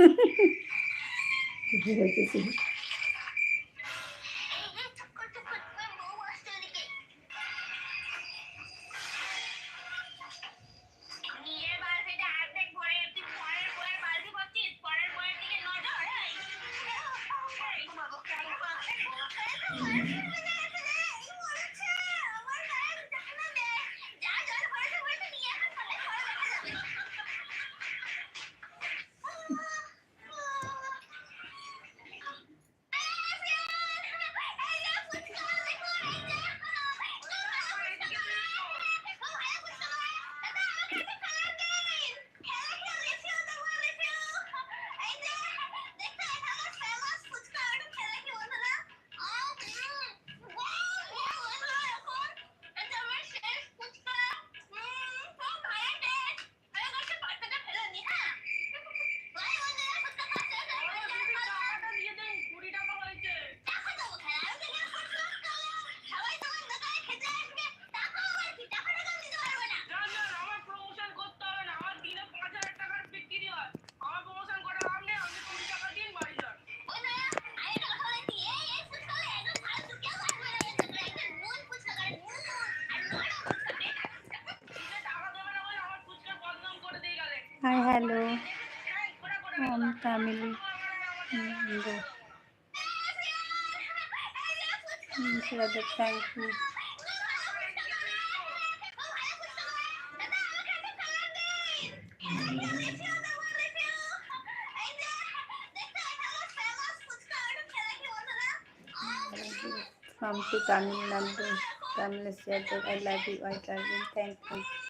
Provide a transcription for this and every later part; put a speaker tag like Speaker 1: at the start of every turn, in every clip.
Speaker 1: বুঝতে
Speaker 2: Hi, hello. Um,
Speaker 1: family. Mm, mm, thank you. from to Tamil. Tamil I love you, I love you. Thank you.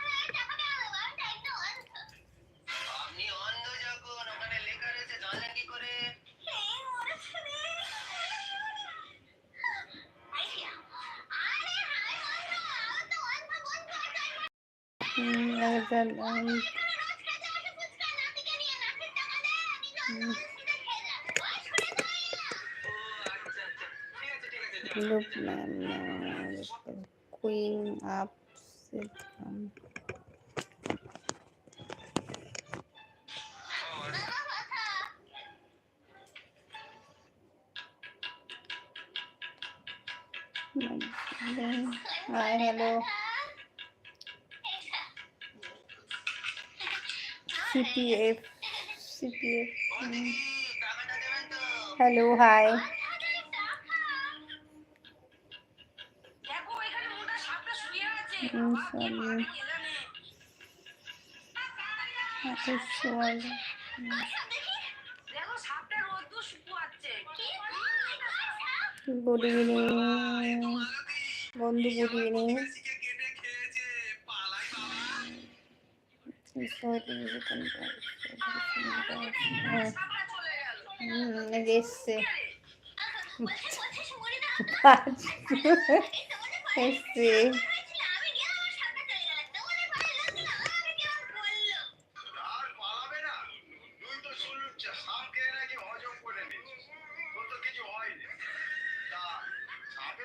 Speaker 1: Hi hello CPF CPF hello hi sorry good evening বন্ধু good evening এসছে এসছে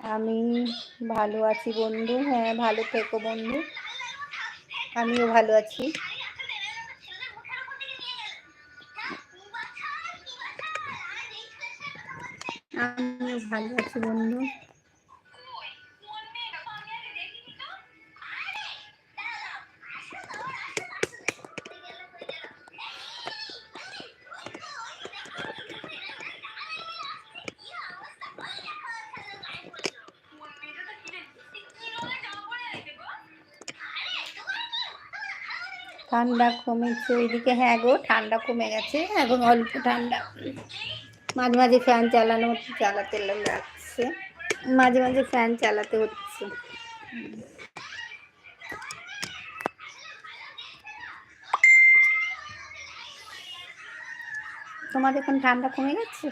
Speaker 1: আমি ভালো আছি বন্ধু হ্যাঁ ভালো থেকো বন্ধু। আমিও ভালো আছি। আমিও ভালো আছি বন্ধু।
Speaker 3: ঠান্ডা কমেছে ওইদিকে হ্যাঁ গো, ঠান্ডা কমে গেছে এখন অল্প ঠান্ডা। মাঝে মাঝে ফ্যান চালানো চালাতে লাগছে। মাঝে মাঝে ফ্যান চালাতে হচ্ছে। তোমার এখন ঠান্ডা কমে গেছে?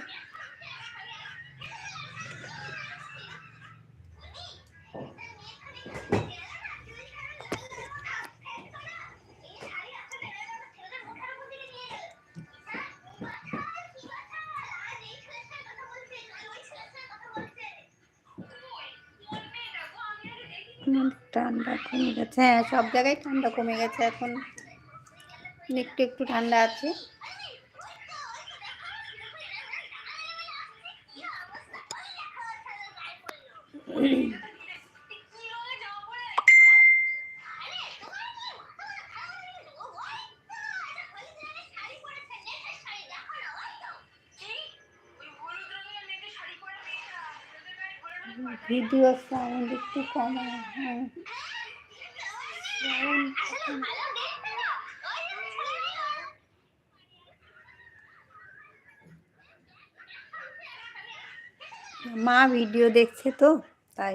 Speaker 3: কমে গেছে। হ্যাঁ সব জায়গায় ঠান্ডা কমে গেছে এখন। একটু একটু ঠান্ডা আছে। ভিডিও সাউন্ড একটু কমায় হ্যাঁ। মা ভিডিও দেখছে তো, তাই।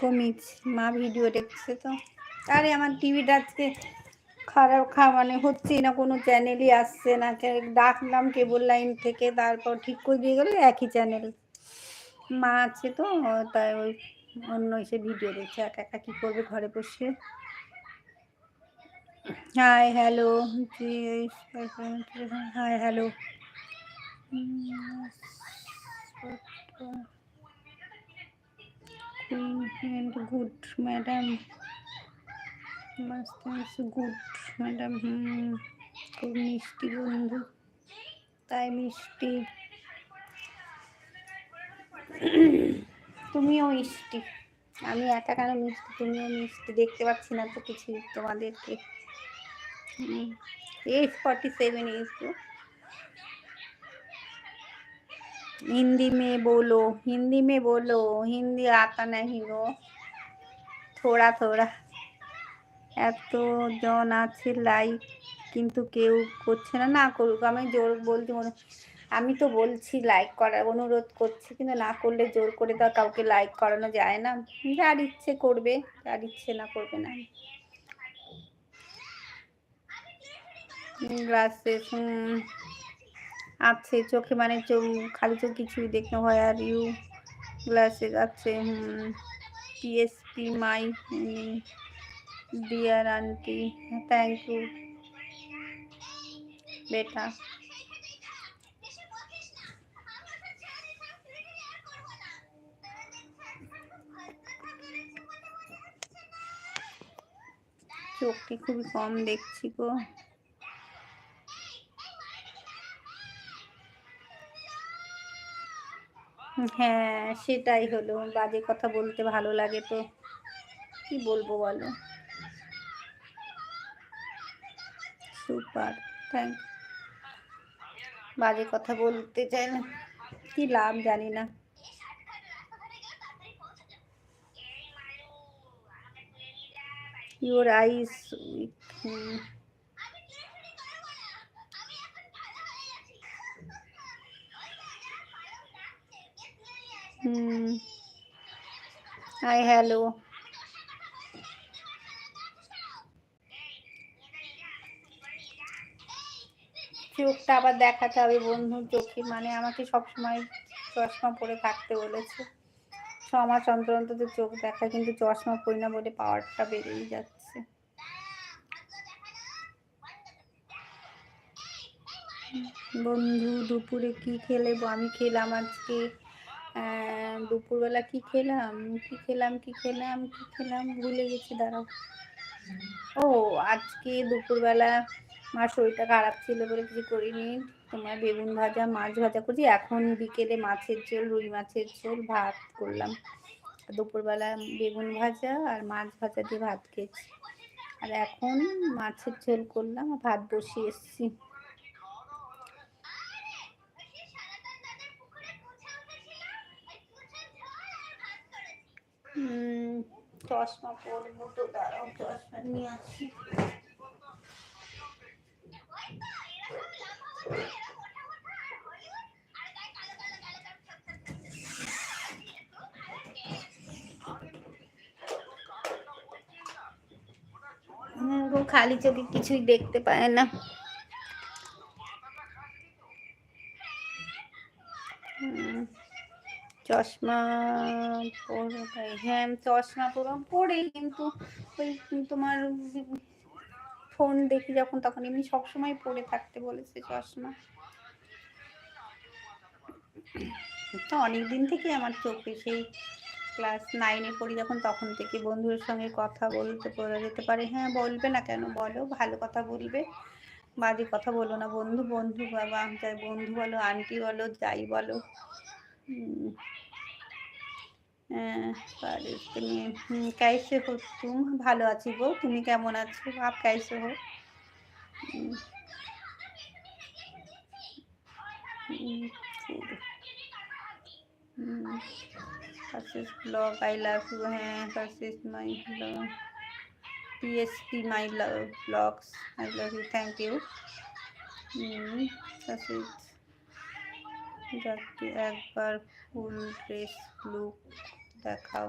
Speaker 3: কমিস মা ভিডিও দেখছে তো। আরে আমার টিভিটা আজকে খারাপ খা মানে হচ্ছে না, কোনো চ্যানেলই আসছে না। ডাকলাম কেবল লাইন থেকে, তারপর ঠিক করে দিয়ে গেলো, একই চ্যানেল। মা আছে তো, তাই ওই অন্য এসে ভিডিও দেখছে, একা একা কী করবে ঘরে বসে? Hi hello hi hello good madam good madam খুব মিষ্টি বন্ধু। তাই মিষ্টি। তুমিও মিষ্টি আমি একা কেন মিষ্টি তুমিও মিষ্টি দেখতে পাচ্ছি না তো কিছু তোমাদেরকে एज फोर्टी सेवन एज को हिंदी में बोलो हिंदी में बोलो हिंदी आता नहीं गो थोड़ा थोड़ा এত জন আছে লাইক কিন্তু কেউ করছে না না করুক আমি জোর বলতে মনে আমি তো বলছি লাইক করার অনুরোধ করছি, কিন্তু না করলে জোর করে তো কাউকে লাইক করানো যায় না। যার ইচ্ছে করবে, যার ইচ্ছে না করবে না। আছে, চোখে মানে চোখ, খালি চোখ কিছুই দেখতে হয়, আর ইউ গ্লাসেস আছে, হুম TSP my dear aunty thank you বেটা চোখটি খুবই কম দেখছি গো। হ্যাঁ সেটাই হলো। বাজে কথা বলতে ভালো লাগে তো। কি বলব বলো? সুপার থ্যাংক বাজে কথা বলতে চাই না। কি লাভ জানি না। Your eyes hmm hi hello চোখটা আবার দেখাতে হবে বন্ধুর চোখে মানে আমাকে সবসময় চশমা পরে থাকতে বলেছে। ছ মাস অন্তর অন্তর তো চোখ দেখা কিন্তু চশমা পরি না বলে পাওয়ারটা বেড়েই যাচ্ছে। বন্ধু, দুপুরে কি খেলে আমি খেলাম আজকে দুপুরবেলা কি খেলাম? কি খেলাম কি খেলাম কি খেলাম? ভুলে গেছি, দাঁড়াও। ও, আজকে দুপুরবেলা মার শরীরটা খারাপ ছিল বলে কিছু করিনি। তোমার বেগুন ভাজা, মাছ ভাজা করছি। এখন বিকেলে মাছের ঝোল, রুই মাছের ঝোল, ভাত করলাম। দুপুরবেলা বেগুন ভাজা আর মাছ ভাজা দিয়ে ভাত খেয়েছি। আর এখন মাছের ঝোল করলাম, ভাত বসিয়ে এসেছি। চশমা পরবো তো, দাঁড়াও, চশমা নিয়ে আসি হ্যাঁ গো খালি চোখে কিছুই দেখতে পায় না। চশমা পরে হ্যাঁ চশমা পরে পরে কিন্তু ওই তোমার ফোন দেখি যখন, তখন এমনি সবসময় পরে থাকতে বলেছে চশমা। তো অনেক দিন থেকে আমার চোখে সেই ক্লাস নাইনে পড়ি যখন তখন থেকে বন্ধুদের সঙ্গে কথা বলতে বলা যেতে পারে হ্যাঁ বলবে না কেন বলো ভালো কথা বলবে বাজে কথা বলো না বন্ধু বন্ধু বাবা যাই বন্ধু বলো আন্টি বলো যাই বলো हम्म, হ্যাঁ, পারে তুমি হুম, कैसे हो तुम ভালো আছি গো তুমি কেমন আছো আপ कैसे हो হুম, হুম, হুম, Versus blog I love you হ্যাঁ versus my blog PSP my love blogs I love you thank you hmm versus যাকে একবার ফুল ড্রেস লুক দেখাও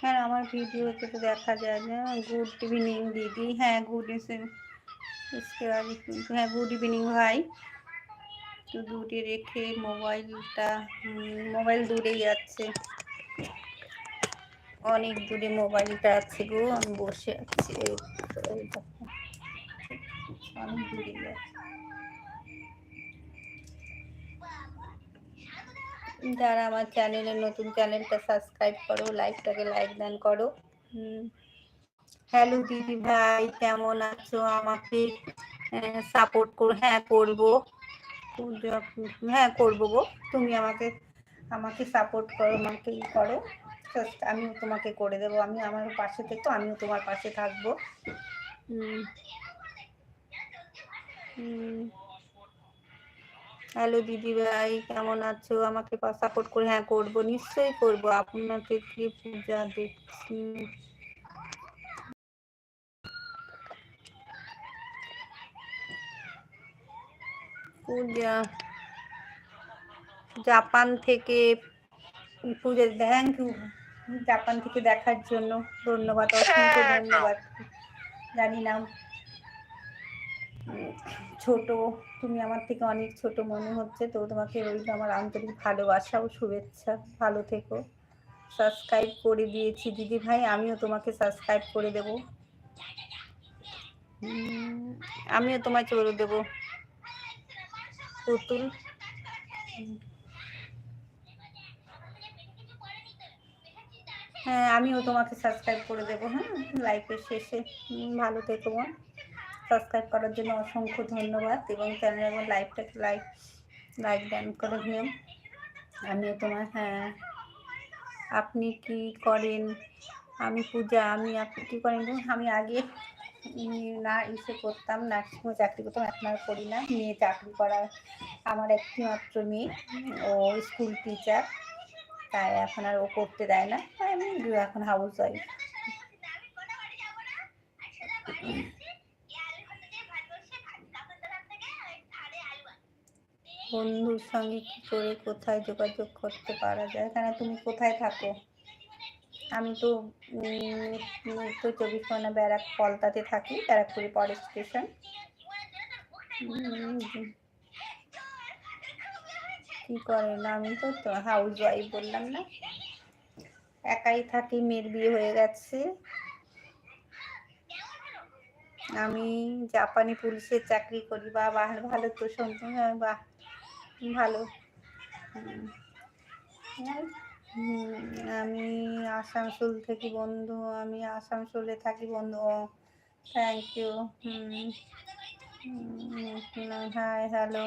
Speaker 3: হ্যাঁ আমার ভিডিওতে তো দেখা যায় না গুড ইভিনিং দিদি হ্যাঁ গুড इसके बाद হ্যাঁ গুড ইভিনিং ভাই। একটু দূরে রেখে মোবাইলটা মোবাইল দূরেই যাচ্ছে অনেক দূরে মোবাইলটা আছে গো, আমি বসে আছি। অনেক দূরে আছে। যারা আমার চ্যানেলের নতুন, চ্যানেলটা সাবস্ক্রাইব করো, লাইকটাকে লাইক দান করো। হ্যালো দিদি ভাই, কেমন আছো? আমাকে সাপোর্ট করো হ্যাঁ করব। হ্যাঁ করব গো। তুমি আমাকে আমাকে সাপোর্ট করো, আমাকে ই করো। আমিও তোমাকে করে দেবো। আমি আমার পাশে থেকো, আমিও তোমার পাশে থাকব। হ্যালো দিদি ভাই, কেমন আছো? আমাকে সাপোর্ট করে হ্যাঁ করব। নিশ্চয়ই করব। আপনাকে কি পূজা দেখছি? জাপান থেকে পূজা থ্যাংক ইউ জাপান থেকে দেখার জন্য ধন্যবাদ অসংখ্য ধন্যবাদ। জানি না। ছোট তুমি আমার থেকে অনেক ছোট মনে হচ্ছে তো তোমাকে রইল আমার আন্তরিক ভালোবাসা ও শুভেচ্ছা। ভালো থেকো। সাবস্ক্রাইব করে দিয়েছি দিদি ভাই আমিও তোমাকে সাবস্ক্রাইব করে দেব। আমিও তোমায় করে দেব। পুতুল হ্যাঁ আমিও তোমাকে সাবস্ক্রাইব করে দেবো হ্যাঁ? লাইফের শেষে। ভালো থেকো, বোন। সাবস্ক্রাইব করার জন্য অসংখ্য ধন্যবাদ এবং চ্যানেল এবং লাইভটাকে লাইক লাইক ডান করে নিও আমিও তোমার হ্যাঁ। আপনি কি করেন? আমি পূজা, আমি, আপনি কী করেন? আমি আগে না ইসে করতাম নার্সিংহোমে চাকরি করতাম, এখন আর করি না। মেয়ে চাকরি করার আমার একটি মাত্র মেয়ে, ও স্কুল টিচার তাই এখন আর ও করতে দেয় না। আমি এখন হাউস ওয়াইফ বন্ধুর সঙ্গে কি করে কোথায় যোগাযোগ করতে পারা যায়? এখানে তুমি কোথায় থাকো? আমি তো তো চব্বিশ পরগনা ব্যারাক পলতাতে থাকি ব্যারাকপুরি পরের স্টেশন। কি করেন? আমি তো হাউস ওয়াইফ বললাম না। একাই থাকি মেয়ের বিয়ে হয়ে গেছে। আমি জাপানি পুলিশের চাকরি করি। বা ভালো তো শুনতে হ্যাঁ বাহ ভালো। হ্যাঁ, আমি আসানসোল থেকে বন্ধু, আমি আসানসোলে থাকি বন্ধু। ও thank you hmm hi hello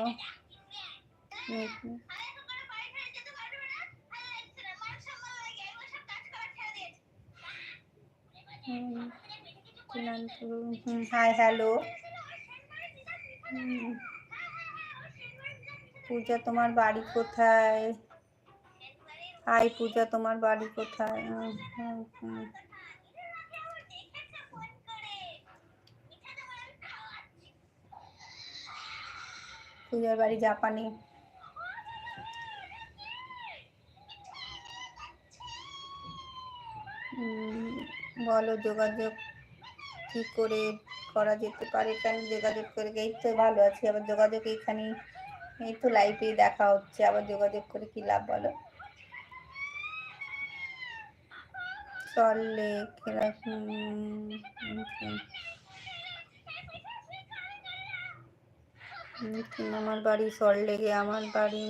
Speaker 3: hi hello Puja, তোমার বাড়ি কোথায়? হাই পূজা, তোমার বাড়ি কোথায়। পূজার বাড়ি জাপানে। বলো যোগাযোগ কি করে করা যেতে পারে? কেন যোগাযোগ করে? এই তো ভালো আছি, আবার যোগাযোগ এখানে এই তো লাইভে দেখা হচ্ছে, আবার যোগাযোগ করে কি লাভ বলো? চললে আমার বাড়ি সল্টলেকে আমার বাড়ি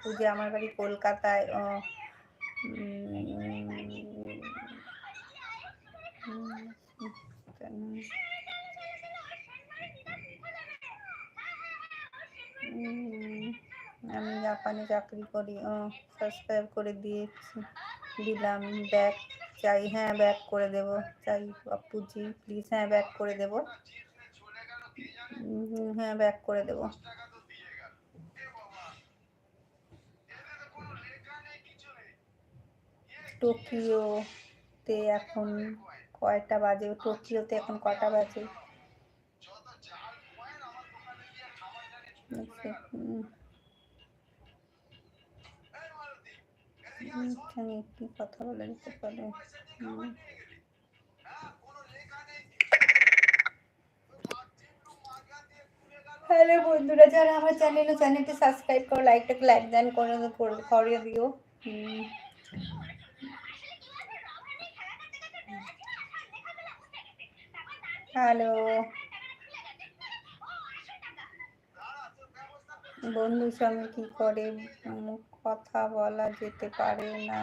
Speaker 3: পূজা, আমার বাড়ি কলকাতায় আমি জাপানে চাকরি করি সাবস্ক্রাইব করে দিয়েছি। দিলাম ব্যাক চাই হ্যাঁ ব্যাক করে দেব। চাই আপুজি প্লিজ হ্যাঁ ব্যাক করে দেব। হ্যাঁ ব্যাক করে দেব। টোকিওতে এখন কয়টা বাজে? টোকিওতে এখন কটা বাজে?
Speaker 4: যত নেই চিমটু মাগা দিয়ে খুলে গেল
Speaker 3: হ্যালো বন্ধুরা, যারা আমার চ্যানেলে চ্যানেলটি সাবস্ক্রাইব করো লাইকটাকে লাইক দেন করে করে- দিও হ্যালো। বন্ধুর সঙ্গে কি করে? কথা বলা যেতে পারে না।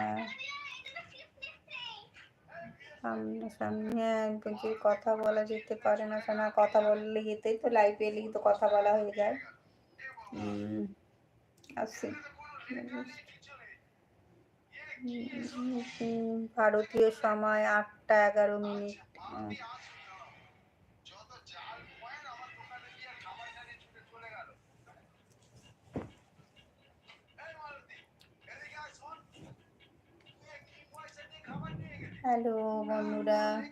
Speaker 3: সামনে সামনে হ্যাঁ বলছি কথা বলা যেতে পারে না শোনা কথা বললে যেতেই তো লাইভে এলেই তো কথা বলা হয়ে যায়। আসি ভারতীয় সময় আটটা এগারো মিনিট হুম,
Speaker 4: যত জাল কয়েন আমার দোকানে দিয়ে খাবার জানি ছুটে চলে গেল এই মালতী এদিকে আয় শোন তুই কি পয়সা দিয়ে খাবার নিয়ে গেলি
Speaker 3: হ্যালো বন্ধুরা
Speaker 4: এখানে কিছু নেই তোর মা চিমটু মাগা দিয়ে খুলে গেল জাল কয়েনের ব্যবসা করছিস দাঁড়াও, দাঁড়াই, দাঁড়াই।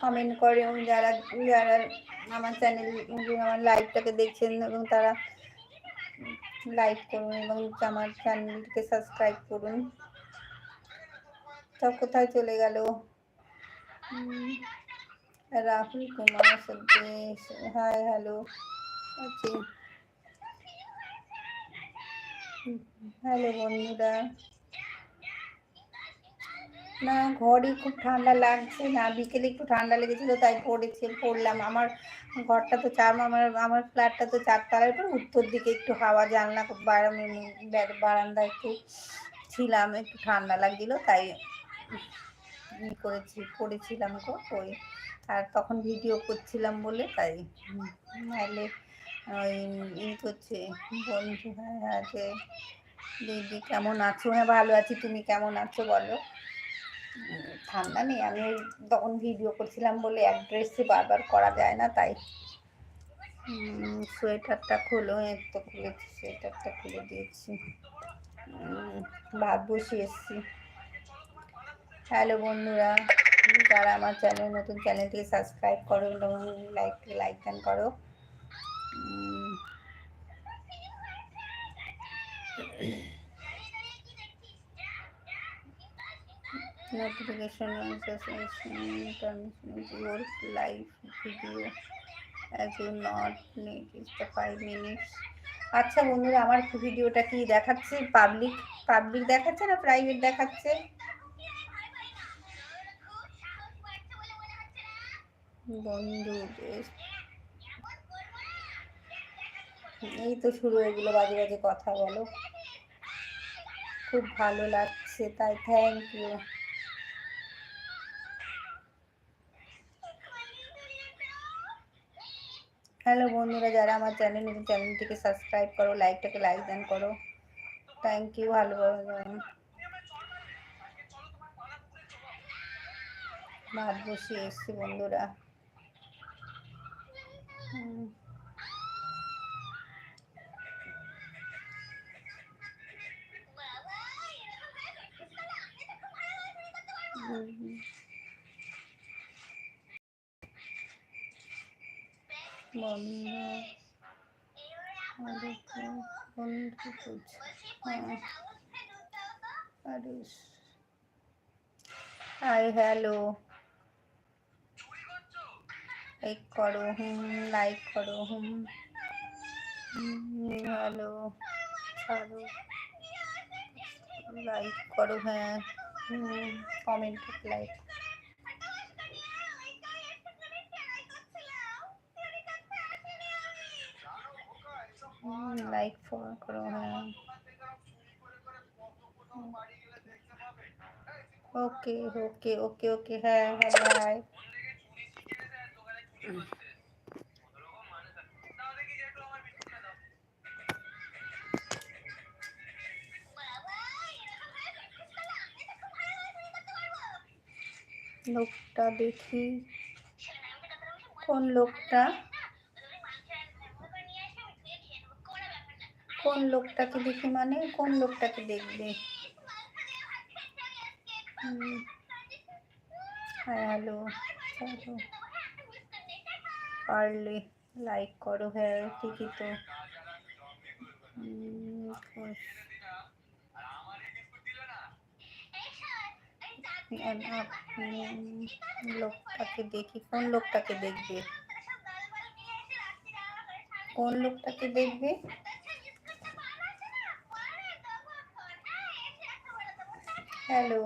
Speaker 3: কমেন্ট করে এবং যারা যারা আমার চ্যানেল আমার লাইভটাকে দেখছেন এবং তারা লাইক করুন এবং আমার চ্যানেলটিকে সাবস্ক্রাইব করুন সব কোথায় চলে গেল রাহুল কুমার সদ্দেশ হাই হ্যালো আছি হ্যালো বন্ধুরা। না ঘরে খুব ঠান্ডা লাগছে না, বিকেলে একটু ঠান্ডা লেগেছিল, তাই পড়েছি পড়লাম আমার ঘরটা তো চার, আমার আমার ফ্ল্যাটটা তো চারতলার পর উত্তর দিকে একটু হাওয়া জানলা খুব বারান্দা একটু ছিলাম, একটু ঠান্ডা লাগছিল, তাই করেছি পড়েছিলাম গো, ওই আর তখন ভিডিও করছিলাম বলে তাই নাহলে ওই ই করছে, বন্ধু হ্যাঁ আছে দিদি কেমন আছো? হ্যাঁ ভালো আছি, তুমি কেমন আছো বলো? ঠান্ডা নেই আমি তখন ভিডিও করছিলাম বলে এক ড্রেসে বারবার করা যায় না তাই। সোয়েটারটা খুলো তো খুলেছি, সোয়েটারটা খুলে দিয়েছি। ভাত এসছি। হ্যালো বন্ধুরা। যারা আমার চ্যানেল নতুন চ্যানেলটিকে সাবস্ক্রাইব করো এবং লাইক লাইক দেন করো। Notification on association permission your live video, as you not need আচ্ছা বন্ধুরা, আমার ভিডিওটা কি দেখাচ্ছে? পাবলিক পাবলিক দেখাচ্ছে না প্রাইভেট দেখাচ্ছে? বন্ধু এই তো শুরু এগুলো বাজে বাজে কথা, বলো। খুব ভালো লাগছে, তাই থ্যাংক ইউ হ্যালো বন্ধুরা, যারা আমার চ্যানেল নতুন চ্যানেলটিকে সাবস্ক্রাইব করো লাইকটাকে লাইক দেন করো। থ্যাংক ইউ ভালো ভাত বসিয়ে এসছি বন্ধুরা। বন্ধ আরে তো বন্ধু খুঁজ হ্যাঁ আরুষ হাই হ্যালো লাইক করো হুম লাইক করো হুম হ্যালো ছাড়ো লাইক করো হ্যাঁ hmm comment like like follow করো হ্যাঁ ওকে ওকে ওকে ওকে হ্যাঁ হ্যালো হাই লোকটা দেখি। কোন লোকটা? কোন লোকটাকে দেখি মানে? কোন লোকটাকে দেখবে? হ্যাঁ হ্যালো চলো। পারলে লাইক করো। হ্যাঁ ঠিকই তো। লোকটাকে দেখি, কোন লোকটাকে দেখবে? কোন লোকটাকে দেখবে? হ্যালো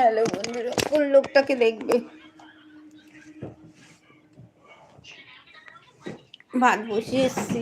Speaker 3: হ্যালো বন্ধুরা কোন লোকটাকে দেখবে ভাত বসিয়ে এসছি